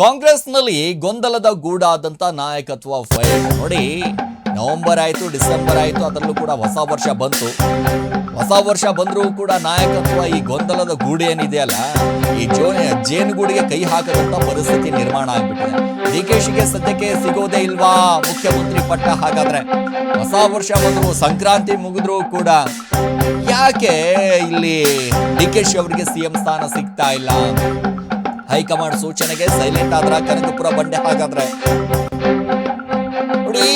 ಕಾಂಗ್ರೆಸ್ನಲ್ಲಿ ಗೊಂದಲದ ಗೂಡಾದಂಥ ನಾಯಕತ್ವ ಫೈಲ್ ನೋಡಿ, ನವೆಂಬರ್ ಆಯಿತು, ಡಿಸೆಂಬರ್ ಆಯಿತು, ಅದರಲ್ಲೂ ಕೂಡ ಹೊಸ ವರ್ಷ ಬಂತು. ಹೊಸ ವರ್ಷ ಬಂದರೂ ಕೂಡ ನಾಯಕತ್ವ ಈ ಗೊಂದಲದ ಗೂಡು ಏನಿದೆಯಲ್ಲ ಈ ಜೋ ಜೇನುಗೂಡಿಗೆ ಕೈ ಹಾಕದಂತ ಪರಿಸ್ಥಿತಿ ನಿರ್ಮಾಣ ಆಗ್ಬಿಟ್ಟಿದೆ. ಡಿ ಕೆ ಶಿಗೆ ಸದ್ಯಕ್ಕೆ ಸಿಗೋದೇ ಇಲ್ವಾ? ಮುಖ್ಯಮಂತ್ರಿ ಪಟ್ಟ ಹಾಗಾದ್ರೆ. ಹೊಸ ವರ್ಷ ಬಂದ್ರು, ಸಂಕ್ರಾಂತಿ ಮುಗಿದ್ರು ಕೂಡ ಯಾಕೆ ಇಲ್ಲಿ ಡಿ ಕೆ ಶಿ ಅವರಿಗೆ ಸಿಎಂ ಸ್ಥಾನ ಸಿಗ್ತಾ ಇಲ್ಲ? ಹೈಕಮಾಂಡ್ ಸೂಚನೆಗೆ ಸೈಲೆಂಟ್ ಆದ್ರ ಕನಕಪುರ ಬಂಡೆ ಹಾಗಾದ್ರೆ. ನೋಡಿ,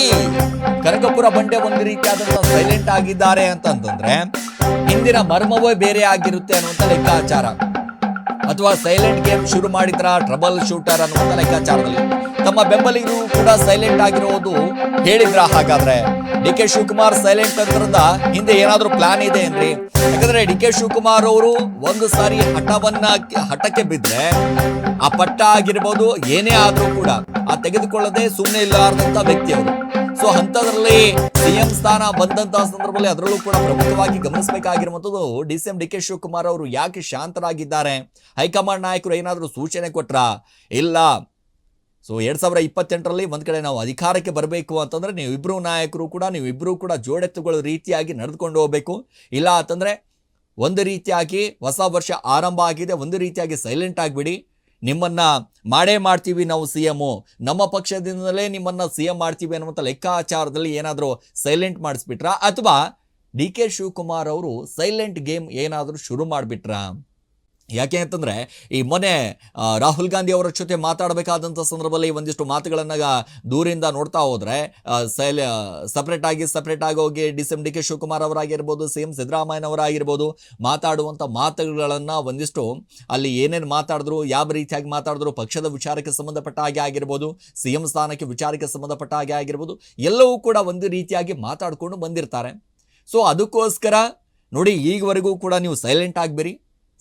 ಕನಕಪುರ ಬಂಡೆ ಒಂದು ರೀತಿಯಾದಂತ ಸೈಲೆಂಟ್ ಆಗಿದ್ದಾರೆ ಅಂತಂದ್ರೆ, ಹಿಂದಿನ ಮರ್ಮವೇ ಬೇರೆ ಆಗಿರುತ್ತೆ ಅನ್ನುವಂತ ಲೆಕ್ಕಾಚಾರ. ಅಥವಾ ಸೈಲೆಂಟ್ ಗೇಮ್ ಶುರು ಮಾಡಿದ್ರ ಟ್ರಬಲ್ ಶೂಟರ್ ಅನ್ನುವಂಥ ಲೆಕ್ಕಾಚಾರದಲ್ಲಿ? ತಮ್ಮ ಬೆಂಬಲಿಗರು ಕೂಡ ಸೈಲೆಂಟ್ ಆಗಿರೋದು ಹೇಳಿದ್ರ ಹಾಗಾದ್ರೆ? ಡಿ ಕೆ ಶಿವಕುಮಾರ್ ಸೈಲೆಂಟ್ ಅಂತರದ ಹಿಂದೆ ಏನಾದರೂ ಪ್ಲಾನ್ ಇದೆ ಏನ್ರಿ? ಯಾಕಂದ್ರೆ ಡಿ ಕೆ ಶಿವಕುಮಾರ್ ಅವರು ಒಂದು ಸಾರಿ ಹಠವನ್ನ ಹಠಕ್ಕೆ ಬಿದ್ದರೆ ಆ ಪಟ್ಟ ಆಗಿರ್ಬೋದು ಏನೇ ಆದ್ರೂ ಕೂಡ ಆ ತೆಗೆದುಕೊಳ್ಳದೆ ಸುಮ್ಮನೆ ಇಲ್ಲಾರ್ದಂಥ ವ್ಯಕ್ತಿ ಅವರು. ಸೊ ಅಂತದ್ರಲ್ಲಿ ಸಿಎಂ ಸ್ಥಾನ ಬಂದಂತಹ ಸಂದರ್ಭದಲ್ಲಿ ಅದರಲ್ಲೂ ಕೂಡ ಪ್ರಮುಖವಾಗಿ ಗಮನಿಸಬೇಕಾಗಿರುವಂತದ್ದು D C M D K Shivakumar ಅವರು ಯಾಕೆ ಶಾಂತರಾಗಿದ್ದಾರೆ? ಹೈಕಮಾಂಡ್ ನಾಯಕರು ಏನಾದರೂ ಸೂಚನೆ ಕೊಟ್ರ? ಇಲ್ಲ. ಸೊ ಎರಡ್ ಸಾವಿರ ಇಪ್ಪತ್ತೆಂಟರಲ್ಲಿ ಒಂದ್ ಕಡೆ ನಾವು ಅಧಿಕಾರಕ್ಕೆ ಬರಬೇಕು ಅಂತಂದ್ರೆ ನೀವಿಬ್ರು ನಾಯಕರು ಕೂಡ, ನೀವಿಬ್ರು ಕೂಡ ಜೋಡೆತ್ತುಗಳ ರೀತಿಯಾಗಿ ನಡೆದುಕೊಂಡು ಹೋಗ್ಬೇಕು. ಇಲ್ಲ ಅಂತಂದ್ರೆ ಒಂದು ರೀತಿಯಾಗಿ ಹೊಸ ವರ್ಷ ಆರಂಭ ಆಗಿದೆ, ಒಂದು ರೀತಿಯಾಗಿ ಸೈಲೆಂಟ್ ಆಗಿಬಿಡಿ. ನಿಮ್ಮನ್ನ ಮಾಡೇ ಮಾಡ್ತೀವಿ ನಾವು ಸಿ ಎಮ್ಮು ನಮ್ಮ ಪಕ್ಷದಿಂದಲೇ ನಿಮ್ಮನ್ನ ಸಿ ಎಂ ಮಾಡ್ತೀವಿ ಅನ್ನುವಂಥ ಲೆಕ್ಕಾಚಾರದಲ್ಲಿ ಏನಾದರೂ ಸೈಲೆಂಟ್ ಮಾಡಿಸ್ಬಿಟ್ರಾ? ಅಥವಾ ಡಿ ಕೆ ಶಿವಕುಮಾರ್ ಅವರು ಸೈಲೆಂಟ್ ಗೇಮ್ ಏನಾದರೂ ಶುರು ಮಾಡಿಬಿಟ್ರಾ? ಯಾಕೆ ಅಂತಂದರೆ ಈ ಮೊನ್ನೆ ರಾಹುಲ್ ಗಾಂಧಿ ಅವರ ಜೊತೆ ಮಾತಾಡಬೇಕಾದಂಥ ಸಂದರ್ಭದಲ್ಲಿ ಒಂದಿಷ್ಟು ಮಾತುಗಳನ್ನು ದೂರಿಂದ ನೋಡ್ತಾ ಹೋದರೆ ಸೈಲ್ ಸಪ್ರೇಟ್ ಆಗಿ ಸಪ್ರೇಟ್ ಆಗಿ ಹೋಗಿ D C M D K Shivakumar ಅವರಾಗಿರ್ಬೋದು, C M ಸಿದ್ದರಾಮಯ್ಯನವರಾಗಿರ್ಬೋದು ಮಾತಾಡುವಂಥ ಮಾತುಗಳನ್ನು ಒಂದಿಷ್ಟು ಅಲ್ಲಿ ಏನೇನು ಮಾತಾಡಿದ್ರು, ಯಾವ ರೀತಿಯಾಗಿ ಮಾತಾಡಿದ್ರು, ಪಕ್ಷದ ವಿಚಾರಕ್ಕೆ ಸಂಬಂಧಪಟ್ಟ ಹಾಗೆ ಆಗಿರ್ಬೋದು, ಸಿ ಎಂ ಸ್ಥಾನಕ್ಕೆ ವಿಚಾರಕ್ಕೆ ಸಂಬಂಧಪಟ್ಟ ಹಾಗೆ ಆಗಿರ್ಬೋದು, ಎಲ್ಲವೂ ಕೂಡ ಒಂದು ರೀತಿಯಾಗಿ ಮಾತಾಡಿಕೊಂಡು ಬಂದಿರ್ತಾರೆ. ಸೊ ಅದಕ್ಕೋಸ್ಕರ ನೋಡಿ ಈಗವರೆಗೂ ಕೂಡ ನೀವು ಸೈಲೆಂಟ್ ಆಗಬೇಡಿ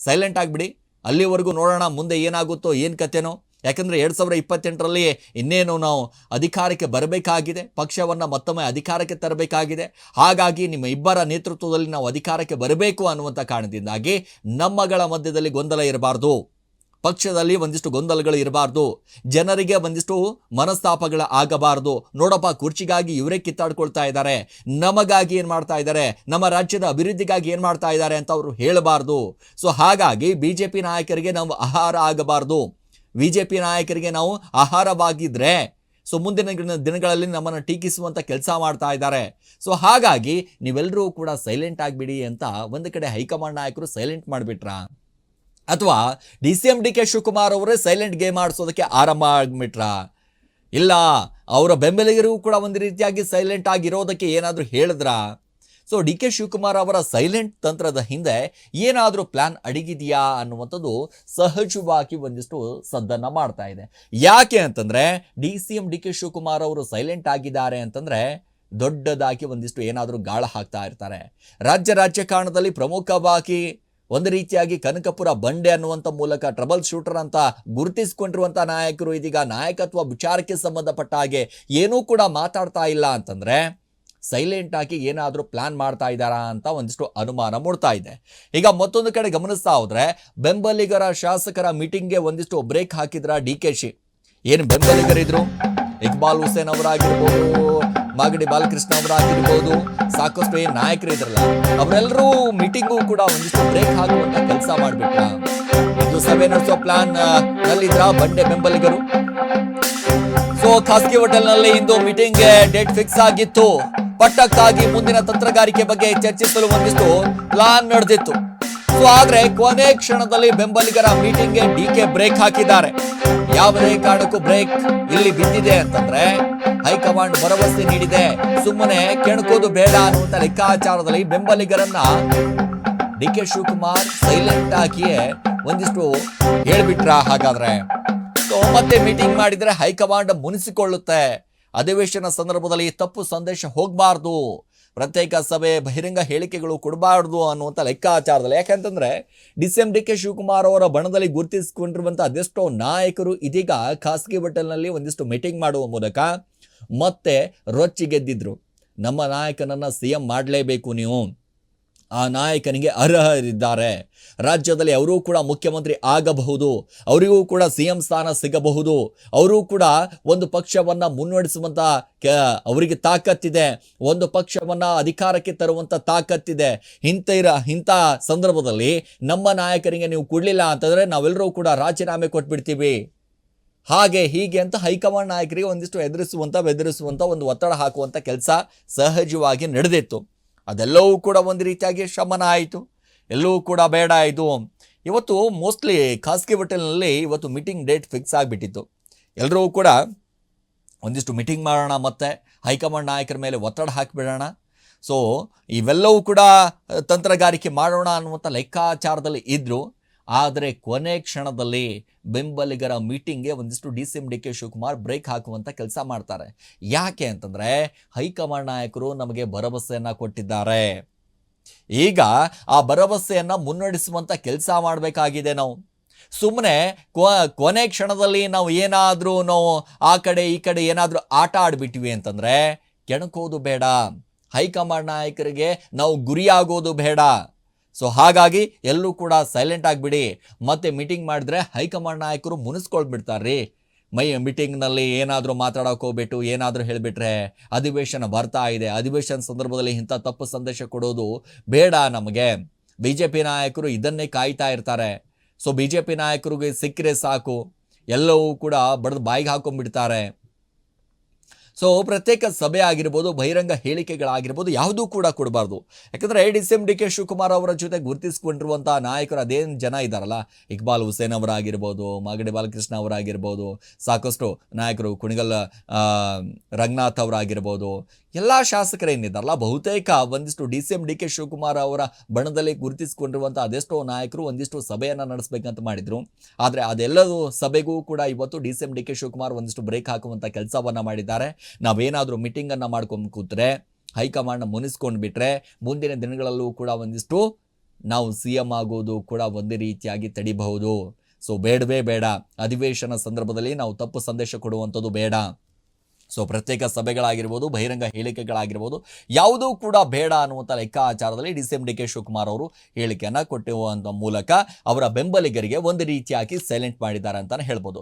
ಸೈಲೆಂಟ್ ಆಗಿಬಿಡಿ. ಅಲ್ಲಿವರೆಗೂ ನೋಡೋಣ, ಮುಂದೆ ಏನಾಗುತ್ತೋ, ಏನು ಕತೆನೋ ಯಾಕಂದರೆ ಎರಡು ಸಾವಿರ ಇಪ್ಪತ್ತೆಂಟರಲ್ಲಿ ಇನ್ನೇನು ನಾವು ಅಧಿಕಾರಕ್ಕೆ ಬರಬೇಕಾಗಿದೆ, ಪಕ್ಷವನ್ನು ಮತ್ತೊಮ್ಮೆ ಅಧಿಕಾರಕ್ಕೆ ತರಬೇಕಾಗಿದೆ. ಹಾಗಾಗಿ ನಿಮ್ಮ ಇಬ್ಬರ ನೇತೃತ್ವದಲ್ಲಿ ನಾವು ಅಧಿಕಾರಕ್ಕೆ ಬರಬೇಕು ಅನ್ನುವಂಥ ಕಾರಣದಿಂದಾಗಿ ನಮ್ಮಗಳ ಮಧ್ಯದಲ್ಲಿ ಗೊಂದಲ ಇರಬಾರ್ದು. ಪಕ್ಷದಲ್ಲಿ ಒಂದಿಷ್ಟು ಗೊಂದಲಗಳು ಇರಬಾರ್ದು. ಜನರಿಗೆ ಒಂದಿಷ್ಟು ಮನಸ್ತಾಪಗಳ ಆಗಬಾರ್ದು. ನೋಡಪ್ಪ, ಕುರ್ಚಿಗಾಗಿ ಇವರೇ ಕಿತ್ತಾಡ್ಕೊಳ್ತಾ ಇದ್ದಾರೆ. ನಮಗಾಗಿ ಏನು ಮಾಡ್ತಾ ಇದ್ದಾರೆ? ನಮ್ಮ ರಾಜ್ಯದ ಅಭಿವೃದ್ಧಿಗಾಗಿ ಏನು ಮಾಡ್ತಾ ಇದ್ದಾರೆ ಅಂತ ಅವರು ಹೇಳಬಾರ್ದು. ಸೊ, ಹಾಗಾಗಿ ಬಿ ಜೆ ಪಿ ನಾಯಕರಿಗೆ ನಾವು ಆಹಾರ ಆಗಬಾರ್ದು. ಬಿ ಜೆ ಪಿ ನಾಯಕರಿಗೆ ನಾವು ಆಹಾರವಾಗಿದ್ದರೆ ಸೊ, ಮುಂದಿನ ದಿನ- ದಿನಗಳಲ್ಲಿ ನಮ್ಮನ್ನು ಟೀಕಿಸುವಂಥ ಕೆಲಸ ಮಾಡ್ತಾ ಇದ್ದಾರೆ. ಸೊ, ಹಾಗಾಗಿ ನೀವೆಲ್ಲರೂ ಕೂಡ ಸೈಲೆಂಟ್ ಆಗಿಬಿಡಿ ಅಂತ ಒಂದು ಕಡೆ ಹೈಕಮಾಂಡ್ ನಾಯಕರು ಸೈಲೆಂಟ್ ಮಾಡಿಬಿಟ್ರಾ? ಅಥವಾ D C M D K Shivakumar ಅವರೇ ಸೈಲೆಂಟ್ ಗೇಮ್ ಆಡಿಸೋದಕ್ಕೆ ಆರಂಭ ಆಗ್ಬಿಟ್ರ? ಇಲ್ಲ, ಅವರ ಬೆಂಬಲಿಗರಿಗೂ ಕೂಡ ಒಂದು ರೀತಿಯಾಗಿ ಸೈಲೆಂಟ್ ಆಗಿರೋದಕ್ಕೆ ಏನಾದರೂ ಹೇಳಿದ್ರ? ಸೊ ಡಿ ಕೆ ಶಿವಕುಮಾರ್ ಅವರ ಸೈಲೆಂಟ್ ತಂತ್ರದ ಹಿಂದೆ ಏನಾದರೂ ಪ್ಲಾನ್ ಅಡಗಿದೆಯಾ ಅನ್ನುವಂಥದ್ದು ಸಹಜವಾಗಿ ಒಂದಿಷ್ಟು ಸದ್ದನ್ನು ಮಾಡ್ತಾ ಇದೆ. ಯಾಕೆ ಅಂತಂದರೆ, D C M D K Shivakumar ಅವರು ಸೈಲೆಂಟ್ ಆಗಿದ್ದಾರೆ ಅಂತಂದರೆ ದೊಡ್ಡದಾಗಿ ಒಂದಿಷ್ಟು ಏನಾದರೂ ಗಾಳ ಹಾಕ್ತಾ ಇರ್ತಾರೆ. ರಾಜ್ಯ ರಾಜಕಾರಣದಲ್ಲಿ ಪ್ರಮುಖವಾಗಿ ಒಂದು ರೀತಿಯಾಗಿ ಕನಕಪುರ ಬಂಡೆ ಅನ್ನುವಂಥ ಮೂಲಕ ಟ್ರಬಲ್ ಶೂಟರ್ ಅಂತ ಗುರುತಿಸಿಕೊಂಡಿರುವಂಥ ನಾಯಕರು ಇದೀಗ ನಾಯಕತ್ವ ವಿಚಾರಕ್ಕೆ ಸಂಬಂಧಪಟ್ಟ ಹಾಗೆ ಏನೂ ಕೂಡ ಮಾತಾಡ್ತಾ ಇಲ್ಲ ಅಂತಂದರೆ ಸೈಲೆಂಟ್ ಆಗಿ ಏನಾದರೂ ಪ್ಲಾನ್ ಮಾಡ್ತಾ ಇದ್ದಾರಾ ಅಂತ ಒಂದಿಷ್ಟು ಅನುಮಾನ ಮೂಡ್ತಾ ಇದೆ. ಈಗ ಮತ್ತೊಂದು ಕಡೆ ಗಮನಿಸ್ತಾ ಹೋದರೆ ಬೆಂಬಲಿಗರ ಶಾಸಕರ ಮೀಟಿಂಗ್ಗೆ ಒಂದಿಷ್ಟು ಬ್ರೇಕ್ ಹಾಕಿದ್ರ ಡಿ ಕೆ ಶಿ. ಏನು ಬೆಂಬಲಿಗರಿದ್ರು? ಇಕ್ಬಾಲ್ ಹುಸೇನ್ ಅವರಾಗಿರ್ಬೋದು ಮಾಗಡಿ ಬಾಲಕೃಷ್ಣ ಅವರಾಗಿರ್ಬೋದು ಸಾಕಷ್ಟು ಏನು ನಾಯಕರು ಇದ್ರಲ್ಲ ಅವರೆಲ್ಲರೂ ಮೀಟಿಂಗು ಕೂಡ ಒಂದಿಷ್ಟು ಬ್ರೇಕ್ ಹಾಕುವಂತ ಕೆಲಸ ಮಾಡ್ಬಿಟ್ಟ ಇದು ಸಭೆ ನಡೆಸೋ ಪ್ಲಾನ್ ನಲ್ಲಿದ್ರ ಬಂಡೆ ಬೆಂಬಲಿಗರು? ಸೊ ಖಾಸಗಿ ಹೋಟೆಲ್ನಲ್ಲಿ ಇಂದು ಮೀಟಿಂಗ್ ಡೇಟ್ ಫಿಕ್ಸ್ ಆಗಿತ್ತು. ಪಟ್ಟಕ್ಕಾಗಿ ಮುಂದಿನ ತಂತ್ರಗಾರಿಕೆ ಬಗ್ಗೆ ಚರ್ಚಿಸಲು ಒಂದಿಷ್ಟು ಪ್ಲಾನ್ ನಡೆದಿತ್ತು. ಸೊ ಆದ್ರೆ ಕೊನೆ ಕ್ಷಣದಲ್ಲಿ ಬೆಂಬಲಿಗರ ಮೀಟಿಂಗ್ಗೆ ಡಿ ಕೆ ಬ್ರೇಕ್ ಹಾಕಿದ್ದಾರೆ. ಯಾವುದೇ ಕಾರಣಕ್ಕೂ ಬ್ರೇಕ್ ಇಲ್ಲಿ ಬಿದ್ದಿದೆ ಅಂತಂದ್ರೆ ಹೈಕಮಾಂಡ್ ಭರವಸೆ ನೀಡಿದೆ. ಸುಮ್ಮನೆ ಕೆಣಕೋದು ಬೇಡ ಅನ್ನುವಂತ ಲೆಕ್ಕಾಚಾರದಲ್ಲಿ ಬೆಂಬಲಿಗರನ್ನ ಡಿ ಕೆ ಶಿವಕುಮಾರ್ ಸೈಲೆಂಟ್ ಆಗಿಯೇ ಒಂದಿಷ್ಟು ಹೇಳ್ಬಿಟ್ರ ಹಾಗಾದ್ರೆ. ಸೊ, ಮತ್ತೆ ಮೀಟಿಂಗ್ ಮಾಡಿದ್ರೆ ಹೈಕಮಾಂಡ್ ಮುನಿಸಿಕೊಳ್ಳುತ್ತೆ. ಅಧಿವೇಶನ ಸಂದರ್ಭದಲ್ಲಿ ತಪ್ಪು ಸಂದೇಶ ಹೋಗಬಾರ್ದು. ಪ್ರತ್ಯೇಕ ಸಭೆ ಬಹಿರಂಗ ಹೇಳಿಕೆಗಳು ಕೊಡಬಾರ್ದು ಅನ್ನುವಂಥ ಲೆಕ್ಕಾಚಾರದಲ್ಲಿ. ಯಾಕೆಂತಂದರೆ D C M D K Shivakumar ಅವರ ಬಣದಲ್ಲಿ ಗುರುತಿಸಿಕೊಂಡಿರುವಂಥ ಅದೆಷ್ಟೋ ನಾಯಕರು ಇದೀಗ ಖಾಸಗಿ ಹೋಟೆಲ್ನಲ್ಲಿ ಒಂದಿಷ್ಟು ಮೀಟಿಂಗ್ ಮಾಡುವ ಮೂಲಕ ಮತ್ತೆ ರೊಚ್ಚಿಗೆದ್ದಿದ್ರು. ನಮ್ಮ ನಾಯಕನನ್ನು ಸಿ ಎಂ ಮಾಡಲೇಬೇಕು ನೀವು. ಆ ನಾಯಕನಿಗೆ ಅರ್ಹರಿದ್ದಾರೆ. ರಾಜ್ಯದಲ್ಲಿ ಅವರೂ ಕೂಡ ಮುಖ್ಯಮಂತ್ರಿ ಆಗಬಹುದು, ಅವರಿಗೂ ಕೂಡ ಸಿ ಎಂ ಸ್ಥಾನ ಸಿಗಬಹುದು, ಅವರೂ ಕೂಡ ಒಂದು ಪಕ್ಷವನ್ನು ಮುನ್ನಡೆಸುವಂಥ ಕ, ಅವರಿಗೆ ತಾಕತ್ತಿದೆ, ಒಂದು ಪಕ್ಷವನ್ನು ಅಧಿಕಾರಕ್ಕೆ ತರುವಂಥ ತಾಕತ್ತಿದೆ. ಇಂಥ ಇರ ಇಂಥ ಸಂದರ್ಭದಲ್ಲಿ ನಮ್ಮ ನಾಯಕರಿಗೆ ನೀವು ಕೊಡಲಿಲ್ಲ ಅಂತಂದರೆ ನಾವೆಲ್ಲರೂ ಕೂಡ ರಾಜೀನಾಮೆ ಕೊಟ್ಬಿಡ್ತೀವಿ. ಹಾಗೆ ಹೀಗೆ ಅಂತ ಹೈಕಮಾಂಡ್ ನಾಯಕರಿಗೆ ಒಂದಿಷ್ಟು ಎದುರಿಸುವಂಥ ಬೆದರಿಸುವಂಥ ಒಂದು ಒತ್ತಡ ಹಾಕುವಂಥ ಕೆಲಸ ಸಹಜವಾಗಿ ನಡೆದಿತ್ತು. ಅದೆಲ್ಲವೂ ಕೂಡ ಒಂದು ರೀತಿಯಾಗಿ ಶಮನ ಆಯಿತು. ಎಲ್ಲವೂ ಕೂಡ ಬೇಡ ಇದು. ಇವತ್ತು ಮೋಸ್ಟ್ಲಿ ಖಾಸಗಿ ಹೋಟೆಲ್ನಲ್ಲಿ ಇವತ್ತು ಮೀಟಿಂಗ್ ಡೇಟ್ ಫಿಕ್ಸ್ ಆಗಿಬಿಟ್ಟಿತ್ತು. ಎಲ್ಲರೂ ಕೂಡ ಒಂದಿಷ್ಟು ಮೀಟಿಂಗ್ ಮಾಡೋಣ ಮತ್ತೆ ಹೈಕಮಾಂಡ್ ನಾಯಕರ ಮೇಲೆ ಒತ್ತಡ ಹಾಕಿಬಿಡೋಣ. ಸೊ ಇವೆಲ್ಲವೂ ಕೂಡ ತಂತ್ರಗಾರಿಕೆ ಮಾಡೋಣ ಅನ್ನುವಂಥ ಲೆಕ್ಕಾಚಾರದಲ್ಲಿ ಇದ್ದರು ಆದರೆ ಕೊನೆ ಕ್ಷಣದಲ್ಲಿ ಬೆಂಬಲಿಗರ ಮೀಟಿಂಗ್ಗೆ ಒಂದಿಷ್ಟು D C M D K Shivakumar break ಹಾಕುವಂಥ ಕೆಲಸ ಮಾಡ್ತಾರೆ. ಯಾಕೆ ಅಂತಂದರೆ ಹೈಕಮಾಂಡ್ ನಾಯಕರು ನಮಗೆ ಭರವಸೆಯನ್ನು ಕೊಟ್ಟಿದ್ದಾರೆ. ಈಗ ಆ ಭರವಸೆಯನ್ನು ಮುನ್ನಡೆಸುವಂಥ ಕೆಲಸ ಮಾಡಬೇಕಾಗಿದೆ ನಾವು. ಸುಮ್ಮನೆ ಕೊನೆ ಕ್ಷಣದಲ್ಲಿ ನಾವು ಏನಾದರೂ ನಾವು ಆ ಕಡೆ ಈ ಕಡೆ ಏನಾದರೂ ಆಟ ಆಡಿಬಿಟ್ವಿ ಅಂತಂದರೆ, ಕೆಣಕೋದು ಬೇಡ. ಹೈಕಮಾಂಡ್ ನಾಯಕರಿಗೆ ನಾವು ಗುರಿಯಾಗೋದು ಬೇಡ. ಸೊ ಹಾಗಾಗಿ ಎಲ್ಲರೂ ಕೂಡ ಸೈಲೆಂಟ್ ಆಗಿಬಿಡಿ. ಮತ್ತೆ ಮೀಟಿಂಗ್ ಮಾಡಿದ್ರೆ ಹೈಕಮಾಂಡ್ ನಾಯಕರು ಮುನಿಸ್ಕೊಳ್ಬಿಡ್ತಾರ್ರಿ. ಮೈ ಮೀಟಿಂಗ್ನಲ್ಲಿ ಏನಾದರೂ ಮಾತಾಡೋಕೆ ಹೋಗ್ಬಿಟ್ಟು, ಏನಾದರೂ ಹೇಳಿಬಿಟ್ರೆ ಅಧಿವೇಶನ ಬರ್ತಾ ಇದೆ. ಅಧಿವೇಶನ ಸಂದರ್ಭದಲ್ಲಿ ಇಂಥ ತಪ್ಪು ಸಂದೇಶ ಕೊಡೋದು ಬೇಡ ನಮಗೆ. ಬಿ ಜೆ ಪಿ ನಾಯಕರು ಇದನ್ನೇ ಕಾಯ್ತಾ ಇರ್ತಾರೆ. ಸೊ ಬಿ ಜೆ ಪಿ ನಾಯಕರಿಗೆ ಸಿಕ್ಕರೆ ಸಾಕು. ಎಲ್ಲವೂ ಕೂಡ ಬಡ್ದು ಬಾಯಿಗೆ ಹಾಕೊಂಡ್ಬಿಡ್ತಾರೆ. ಸೊ ಪ್ರತ್ಯೇಕ ಸಭೆ ಆಗಿರ್ಬೋದು, ಬಹಿರಂಗ ಹೇಳಿಕೆಗಳಾಗಿರ್ಬೋದು, ಯಾವುದೂ ಕೂಡ ಕೊಡಬಾರ್ದು. ಯಾಕಂದರೆ D C M D K Shivakumar ಅವರ ಜೊತೆ ಗುರುತಿಸಿಕೊಂಡಿರುವಂಥ ನಾಯಕರು ಅದೇನು ಜನ ಇದ್ದಾರಲ್ಲ ಇಕ್ಬಾಲ್ ಹುಸೇನ್ ಅವರಾಗಿರ್ಬೋದು, ಮಾಗಡಿ ಬಾಲಕೃಷ್ಣ ಅವರಾಗಿರ್ಬೋದು, ಸಾಕಷ್ಟು ನಾಯಕರು ಕುಣಿಗಲ್ ರಂಗನಾಥ್ ಅವರಾಗಿರ್ಬೋದು ಎಲ್ಲ ಶಾಸಕರೇನಿದ್ದಾರಲ್ಲ ಬಹುತೇಕ ಒಂದಿಷ್ಟು D C M, D K Shivakumar ಅವರ ಬಣದಲ್ಲಿ ಗುರುತಿಸಿಕೊಂಡಿರುವಂಥ ಅದೆಷ್ಟೋ ನಾಯಕರು ಒಂದಿಷ್ಟು ಸಭೆಯನ್ನು ನಡೆಸಬೇಕಂತ ಮಾಡಿದರು. ಆದರೆ ಅದೆಲ್ಲದೂ ಸಭೆಗೂ ಕೂಡ ಇವತ್ತು D C M, D K Shivakumar ಒಂದಿಷ್ಟು ಬ್ರೇಕ್ ಹಾಕುವಂಥ ಕೆಲಸವನ್ನು ಮಾಡಿದ್ದಾರೆ. ನಾವೇನಾದರೂ ಮೀಟಿಂಗನ್ನು ಮಾಡ್ಕೊಂಡು ಕೂತ್ರೆ ಹೈಕಮಾಂಡ್ ಮುನಿಸ್ಕೊಂಡು ಬಿಟ್ಟರೆ ಮುಂದಿನ ದಿನಗಳಲ್ಲೂ ಕೂಡ ಒಂದಿಷ್ಟು ನಾವು ಸಿ ಎಂ ಆಗೋದು ಕೂಡ ಒಂದೇ ರೀತಿಯಾಗಿ ತಡಿಬಹುದು. ಸೊ ಬೇಡವೇ ಬೇಡ. ಅಧಿವೇಶನ ಸಂದರ್ಭದಲ್ಲಿ ನಾವು ತಪ್ಪು ಸಂದೇಶ ಕೊಡುವಂಥದ್ದು ಬೇಡ. ಸೊ ಪ್ರತ್ಯೇಕ ಸಭೆಗಳಾಗಿರ್ಬೋದು, ಬಹಿರಂಗ ಹೇಳಿಕೆಗಳಾಗಿರ್ಬೋದು, ಯಾವುದೂ ಕೂಡ ಬೇಡ ಅನ್ನುವಂಥ ಲೆಕ್ಕಾಚಾರದಲ್ಲಿ D C D K Shivakumar ಅವರು ಹೇಳಿಕೆಯನ್ನು ಕೊಟ್ಟಿರುವಂಥ ಮೂಲಕ ಅವರ ಬೆಂಬಲಿಗರಿಗೆ ಒಂದು ರೀತಿಯಾಗಿ ಸೈಲೆಂಟ್ ಮಾಡಿದ್ದಾರೆ ಅಂತಲೇ ಹೇಳ್ಬೋದು.